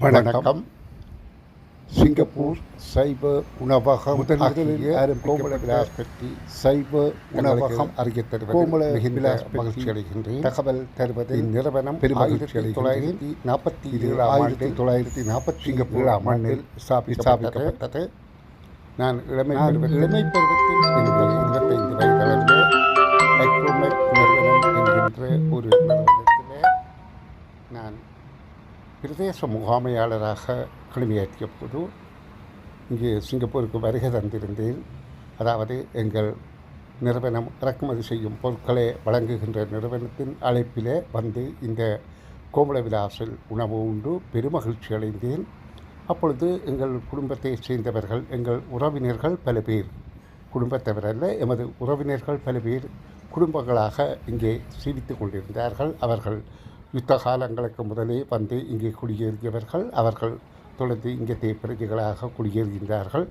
வணக்கம். சிங்கப்பூர் சைவ உணவகம் முதலில் கோமல விலாஸ் பற்றி சைவ உணவகம் அறிய கோமல விலாஸ் மகிழ்ச்சி அடைகின்றேன் தகவல் தருவது இந்நிறுவனம் பெருமகிழ்ச்சி தொள்ளாயிரத்தி நாற்பத்தி ஏழாம் ஆயிரத்தி ஆண்டு தொள்ளாயிரத்தி நாற்பத்தி சிங்கப்பூர் ஆண்டில் ஸ்தாபிக்கப்பட்டது. நான் இளமை இளமை பருவத்தில் என்னுடைய இருபத்தைந்து ஐக்ரோமெட் நிறுவனம் என்கின்ற ஒரு நிறுவனத்திலே நான் பிரதேச முகாமையாளராக கடமையாற்றிய போது இங்கே சிங்கப்பூருக்கு வருகை தந்திருந்தேன். அதாவது எங்கள் நிறுவனம் இறக்குமதி செய்யும் பொருட்களை வழங்குகின்ற நிறுவனத்தின் அழைப்பிலே வந்து இந்த கோமல விலாசில் உணவு உண்டு. பெருமகிழ்ச்சி அடைந்தேன். அப்பொழுது எங்கள் குடும்பத்தை சேர்ந்தவர்கள் எங்கள் உறவினர்கள் பல பேர் குடும்பத்தவரல்ல எமது உறவினர்கள் பல பேர் குடும்பங்களாக இங்கே சீவித்து கொண்டிருந்தார்கள். அவர்கள் யுத்த காலங்களுக்கு முதலே வந்து இங்கே குடியேறியவர்கள் அவர்கள் தொடர்ந்து இங்கே தேப்பிரதிகளாக குடியேறுகின்றார்கள்.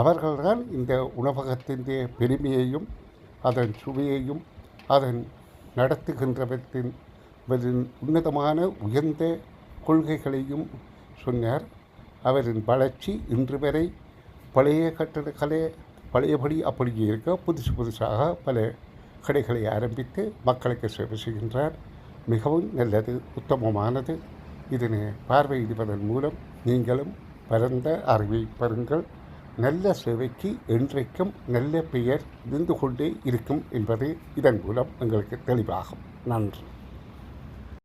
அவர்கள்தான் இந்த உணவகத்தின் பெருமையையும் அதன் சுவையையும் அதன் நடத்துகின்றவற்றின் உன்னதமான உயர்ந்த கொள்கைகளையும் சொன்னார். அவரின் வளர்ச்சி இன்று வரை பழைய கட்டடக்கலை பழையபடி அப்படியே இருக்க புதுசு புதுசாக பல கடைகளை ஆரம்பித்து மக்களுக்கு சேவை செய்கின்றார். மிகவும் நல்லது உத்தமமானது. இதனை பார்வையிடுவதன் மூலம் நீங்களும் பரந்த அறிவை பெறுங்கள். நல்ல சேவைக்கு என்றைக்கும் நல்ல பெயர் இருந்து கொண்டே இருக்கும் என்பது இதன் மூலம் எங்களுக்கு தெளிவாகும். நன்றி.